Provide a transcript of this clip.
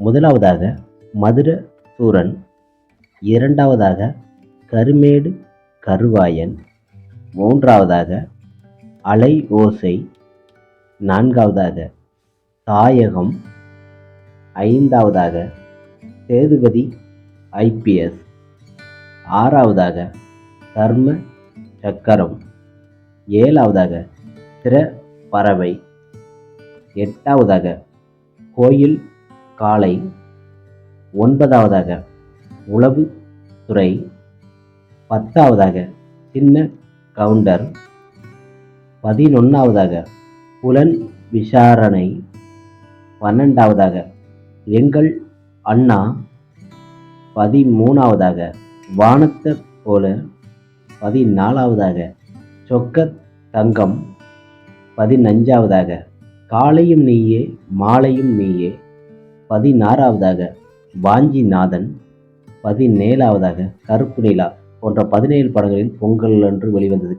முதலாவதாக மதுர சூரன் இரண்டாவதாக கருமேடு கருவாயன் மூன்றாவதாக அலை ஓசை நான்காவதாக தாயகம் ஐந்தாவதாக சேதுபதி ஐபிஎஸ் ஆறாவதாக தர்ம சக்கரம் ஏழாவதாக திற பறவை எட்டாவதாக கோயில் காலை ஒன்பதாவதாக உளவு துறை பத்தாவதாக சின்ன கவுண்டர் பதினொன்றாவதாக புலன் விசாரணை பன்னெண்டாவதாக எங்கள் அண்ணா பதிமூணாவதாக வானத்தை போல பதினாலாவதாக சொக்க தங்கம் பதினஞ்சாவதாக காலையும் நீயே மாலையும் நீயே பதினாறாவதாக வாஞ்சிநாதன் பதினேழாவதாக கருப்பு நிலா போன்ற பதினேழு படங்களில் பொங்கல் அன்று வெளிவந்தது.